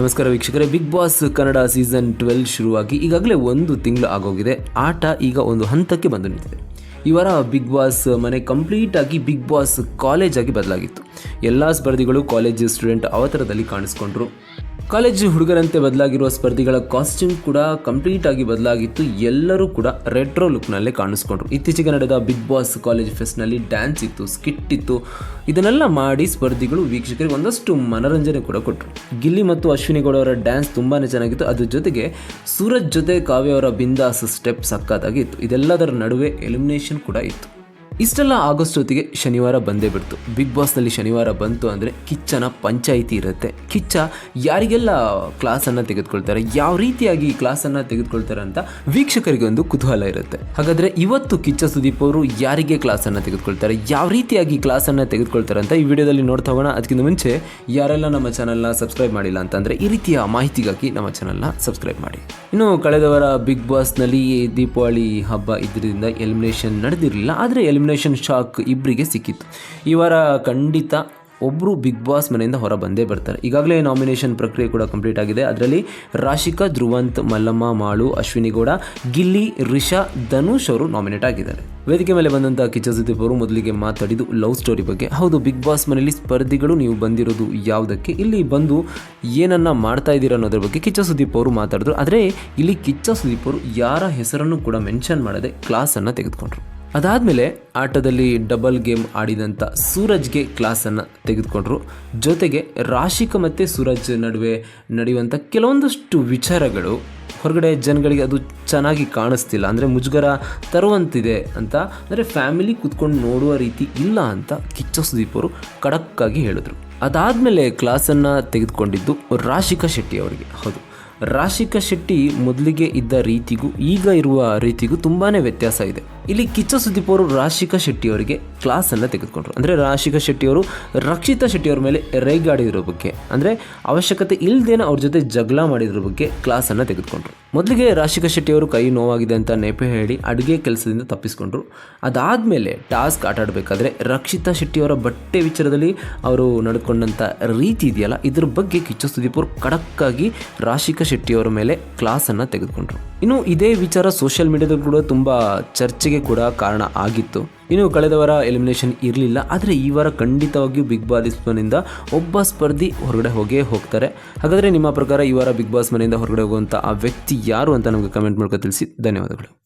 ನಮಸ್ಕಾರ ವೀಕ್ಷಕರೇ Big Boss Kannada season twelve ಶುರುವಾಗಿ ಈಗಾಗಲೇ ಒಂದು ತಿಂಗಳು ಆಗೋಗಿದೆ. ಆಟ ಈಗ ಒಂದು ಹಂತಕ್ಕೆ ಬಂದು ನಿಂತಿದೆ. ಈ ವಾರ ಬಿಗ್ ಬಾಸ್ ಮನೆ ಕಂಪ್ಲೀಟ್ ಆಗಿ ಬಿಗ್ ಬಾಸ್ ಕಾಲೇಜಾಗಿ ಬದಲಾಗಿತ್ತು. ಎಲ್ಲ ಸ್ಪರ್ಧಿಗಳು ಕಾಲೇಜ್ ಸ್ಟೂಡೆಂಟ್ ಅವತಾರದಲ್ಲಿ ಕಾಣಿಸ್ಕೊಂಡ್ರು. ಕಾಲೇಜ್ ಹುಡುಗರಂತೆ ಬದಲಾಗಿರುವ ಸ್ಪರ್ಧಿಗಳ ಕಾಸ್ಟ್ಯೂಮ್ ಕೂಡ ಕಂಪ್ಲೀಟ್ ಆಗಿ ಬದಲಾಗಿತ್ತು. ಎಲ್ಲರೂ ಕೂಡ ರೆಟ್ರೋ ಲುಕ್ನಲ್ಲೇ ಕಾಣಿಸ್ಕೊಂಡ್ರು. ಇತ್ತೀಚೆಗೆ ನಡೆದ ಬಿಗ್ ಬಾಸ್ ಕಾಲೇಜ್ ಫೆಸ್ಟ್ನಲ್ಲಿ ಡ್ಯಾನ್ಸ್ ಇತ್ತು, ಸ್ಕಿಟ್ ಇತ್ತು. ಇದನ್ನೆಲ್ಲ ಮಾಡಿ ಸ್ಪರ್ಧಿಗಳು ವೀಕ್ಷಕರಿಗೆ ಒಂದಷ್ಟು ಮನರಂಜನೆ ಕೂಡ ಕೊಟ್ಟರು ಗಿಲ್ಲಿ ಮತ್ತು ಅಶ್ವಿನಿ ಗೌಡ ಅವರ ಡ್ಯಾನ್ಸ್ ತುಂಬಾ ಚೆನ್ನಾಗಿತ್ತು. ಅದ್ರ ಜೊತೆಗೆ ಸೂರಜ್ ಜೊತೆ ಕಾವ್ಯ ಅವರ ಬಿಂದಾಸ್ ಸ್ಟೆಪ್ ಸಕ್ಕತ್ತಾಗಿ ಇತ್ತು ಇದೆಲ್ಲದರ ನಡುವೆ ಎಲಿಮಿನೇಷನ್ ಕೂಡ ಇತ್ತು. ಇಷ್ಟೆಲ್ಲ ಆಗಸ್ಟ್ ಹೊತ್ತಿಗೆ ಶನಿವಾರ ಬಂದೇ ಬಿಡ್ತು. ಬಿಗ್ ಬಾಸ್ನಲ್ಲಿ ಶನಿವಾರ ಬಂತು ಅಂದರೆ ಕಿಚ್ಚನ ಪಂಚಾಯಿತಿ ಇರುತ್ತೆ. ಕಿಚ್ಚ ಯಾರಿಗೆಲ್ಲ ಕ್ಲಾಸನ್ನು ತೆಗೆದುಕೊಳ್ತಾರೆ, ಯಾವ ರೀತಿಯಾಗಿ ಈ ಕ್ಲಾಸನ್ನು ತೆಗೆದುಕೊಳ್ತಾರೆ ಅಂತ ವೀಕ್ಷಕರಿಗೆ ಒಂದು ಕುತೂಹಲ ಇರುತ್ತೆ. ಹಾಗಾದ್ರೆ ಇವತ್ತು ಕಿಚ್ಚ ಸುದೀಪ್ ಅವರು ಯಾರಿಗೆ ಕ್ಲಾಸನ್ನು ತೆಗೆದುಕೊಳ್ತಾರೆ, ಯಾವ ರೀತಿಯಾಗಿ ಕ್ಲಾಸನ್ನು ತೆಗೆದುಕೊಳ್ತಾರೆ ಅಂತ ಈ ವಿಡಿಯೋದಲ್ಲಿ ನೋಡ್ತಾ ಹೋಗೋಣ. ಅದಕ್ಕಿಂತ ಮುಂಚೆ ಯಾರೆಲ್ಲ ನಮ್ಮ ಚಾನಲ್ನ ಸಬ್ಸ್ಕ್ರೈಬ್ ಮಾಡಿಲ್ಲ ಅಂತಂದರೆ ಈ ರೀತಿಯ ಮಾಹಿತಿಗಾಗಿ ನಮ್ಮ ಚಾನಲ್ನ ಸಬ್ಸ್ಕ್ರೈಬ್ ಮಾಡಿ. ಇನ್ನು ಕಳೆದ ವಾರ ಬಿಗ್ ಬಾಸ್ನಲ್ಲಿ ದೀಪಾವಳಿ ಹಬ್ಬ ಇದರಿಂದ ಎಲಿಮಿನೇಷನ್ ನಡೆದಿರಲಿಲ್ಲ. ಆದರೆ ಎಲಿಮಿನೇಷನ್ ಶಾಕ್ ಇಬ್ಬರಿಗೆ ಸಿಕ್ಕಿತ್ತು. ಈ ವಾರ ಖಂಡಿತ ಒಬ್ಬರು ಬಿಗ್ ಬಾಸ್ ಮನೆಯಿಂದ ಹೊರ ಬಂದೇ ಬರ್ತಾರೆ. ಈಗಾಗಲೇ ನಾಮಿನೇಷನ್ ಪ್ರಕ್ರಿಯೆ ಕೂಡ ಕಂಪ್ಲೀಟ್ ಆಗಿದೆ. ಅದರಲ್ಲಿ ರಾಶಿಕಾ, ಧ್ರುವಂತ್, ಮಲ್ಲಮ್ಮ, ಮಾಳು, ಅಶ್ವಿನಿ ಗೌಡ, ಗಿಲ್ಲಿ, ರಿಷಾ, ಧನುಷ್ ಅವರು ನಾಮಿನೇಟ್ ಆಗಿದ್ದಾರೆ. ವೇದಿಕೆ ಮೇಲೆ ಬಂದಂಥ ಕಿಚ್ಚ ಸುದೀಪ್ ಅವರು ಮೊದಲಿಗೆ ಮಾತಾಡಿದ್ದು ಲವ್ ಸ್ಟೋರಿ ಬಗ್ಗೆ. ಹೌದು ಬಿಗ್ ಬಾಸ್ ಮನೆಯಲ್ಲಿ ಸ್ಪರ್ಧಿಗಳು ನೀವು ಬಂದಿರೋದು ಯಾವುದಕ್ಕೆ? ಇಲ್ಲಿ ಬಂದು ಏನನ್ನ ಮಾಡ್ತಾ ಇದ್ದೀರಾ ಅನ್ನೋದ್ರ ಬಗ್ಗೆ ಕಿಚ್ಚ ಸುದೀಪ್ ಅವರು ಮಾತಾಡಿದ್ರು. ಆದರೆ ಇಲ್ಲಿ ಕಿಚ್ಚ ಸುದೀಪ್ ಅವರು ಯಾರ ಹೆಸರನ್ನು ಕೂಡ ಮೆನ್ಷನ್ ಮಾಡದೆ ಕ್ಲಾಸನ್ನು ತೆಗೆದುಕೊಂಡ್ರು. ಅದಾದಮೇಲೆ ಆಟದಲ್ಲಿ ಡಬಲ್ ಗೇಮ್ ಆಡಿದಂಥ ಸೂರಜ್ಗೆ ಕ್ಲಾಸನ್ನು ತೆಗೆದುಕೊಂಡ್ರು. ಜೊತೆಗೆ ರಾಶಿಕ ಮತ್ತು ಸೂರಜ್ ನಡುವೆ ನಡೆಯುವಂಥ ಕೆಲವೊಂದಷ್ಟು ವಿಚಾರಗಳು, ಹೊರಗಡೆ ಜನಗಳಿಗೆ ಅದು ಚೆನ್ನಾಗಿ ಕಾಣಿಸ್ತಿಲ್ಲ. ಅಂದರೆ ಮುಜುಗರ ತರುವಂತಿದೆ ಅಂತ. ಅಂದರೆ ಫ್ಯಾಮಿಲಿ ಕೂತ್ಕೊಂಡು ನೋಡುವ ರೀತಿ ಇಲ್ಲ ಅಂತ ಕಿಚ್ಚ ಸುದೀಪ್ ಅವರು ಖಡಕ್ಕಾಗಿ ಹೇಳಿದ್ರು. ಅದಾದಮೇಲೆ ಕ್ಲಾಸನ್ನು ತೆಗೆದುಕೊಂಡಿದ್ದು ರಾಶಿಕಾ ಶೆಟ್ಟಿ ಅವರಿಗೆ. ಹೌದು. ರಾಶಿಕಾ ಶೆಟ್ಟಿ ಮೊದಲಿಗೆ ಇದ್ದ ರೀತಿಗೂ ಈಗ ಇರುವ ರೀತಿಗೂ ತುಂಬಾ ವ್ಯತ್ಯಾಸ ಇದೆ. ಇಲ್ಲಿ ಕಿಚ್ಚ ಸುದೀಪ್ ಅವರು ರಾಶಿಕಾ ಶೆಟ್ಟಿಯವರಿಗೆ ಕ್ಲಾಸನ್ನು ತೆಗೆದುಕೊಂಡ್ರು. ಅಂದರೆ ರಾಶಿಕಾ ಶೆಟ್ಟಿ ಅವರು ರಕ್ಷಿತಾ ಶೆಟ್ಟಿಯವ್ರ ಮೇಲೆ ರೇಗಾಡಿರೋ ಬಗ್ಗೆ. ಅಂದರೆ ಅವಶ್ಯಕತೆ ಇಲ್ಲದೇನೆ ಅವ್ರ ಜೊತೆ ಜಗಳ ಮಾಡಿದ್ರ ಬಗ್ಗೆ ಕ್ಲಾಸನ್ನು ತೆಗೆದುಕೊಂಡ್ರು. ಮೊದಲಿಗೆ ರಾಶಿಕಾ ಶೆಟ್ಟಿಯವರು ಕೈ ನೋವಾಗಿದೆ ಅಂತ ನೆಪ ಹೇಳಿ ಅಡುಗೆ ಕೆಲಸದಿಂದ ತಪ್ಪಿಸ್ಕೊಂಡ್ರು. ಅದಾದಮೇಲೆ ಟಾಸ್ಕ್ ಆಟ ಆಡಬೇಕಾದ್ರೆ ರಕ್ಷಿತಾ ಶೆಟ್ಟಿಯವರ ಬಟ್ಟೆ ವಿಚಾರದಲ್ಲಿ ಅವರು ನಡ್ಕೊಂಡಂಥ ರೀತಿ ಇದೆಯಲ್ಲ, ಇದ್ರ ಬಗ್ಗೆ ಕಿಚ್ಚ ಸುದೀಪ್ ಅವರು ಖಡಕ್ಕಾಗಿ ರಾಶಿಕಾ ಶೆಟ್ಟಿಯವರ ಮೇಲೆ ಕ್ಲಾಸನ್ನು ತೆಗೆದುಕೊಂಡ್ರು. ಇನ್ನು ಇದೇ ವಿಚಾರ ಸೋಷಿಯಲ್ ಮೀಡಿಯಾದಲ್ಲಿ ಕೂಡ ತುಂಬ ಚರ್ಚೆಗೆ ಕೂಡ ಕಾರಣ ಆಗಿತ್ತು. ಇನ್ನು ಕಳೆದ ವಾರ ಎಲಿಮಿನೇಷನ್ ಇರಲಿಲ್ಲ, ಆದರೆ ಈ ವಾರ ಖಂಡಿತವಾಗಿಯೂ ಬಿಗ್ ಬಾಸ್ ಮನೆಯಿಂದ ಒಬ್ಬ ಸ್ಪರ್ಧಿ ಹೊರಗಡೆ ಹೋಗೇ ಹೋಗ್ತಾರೆ. ಹಾಗಾದರೆ ನಿಮ್ಮ ಪ್ರಕಾರ ಈ ವಾರ ಬಿಗ್ ಬಾಸ್ ಮನೆಯಿಂದ ಹೊರಗಡೆ ಹೋಗುವಂಥ ಆ ವ್ಯಕ್ತಿ ಯಾರು ಅಂತ ನಮಗೆ ಕಮೆಂಟ್ ಮಾಡ್ಕೊ ತಿಳಿಸಿ. ಧನ್ಯವಾದಗಳು.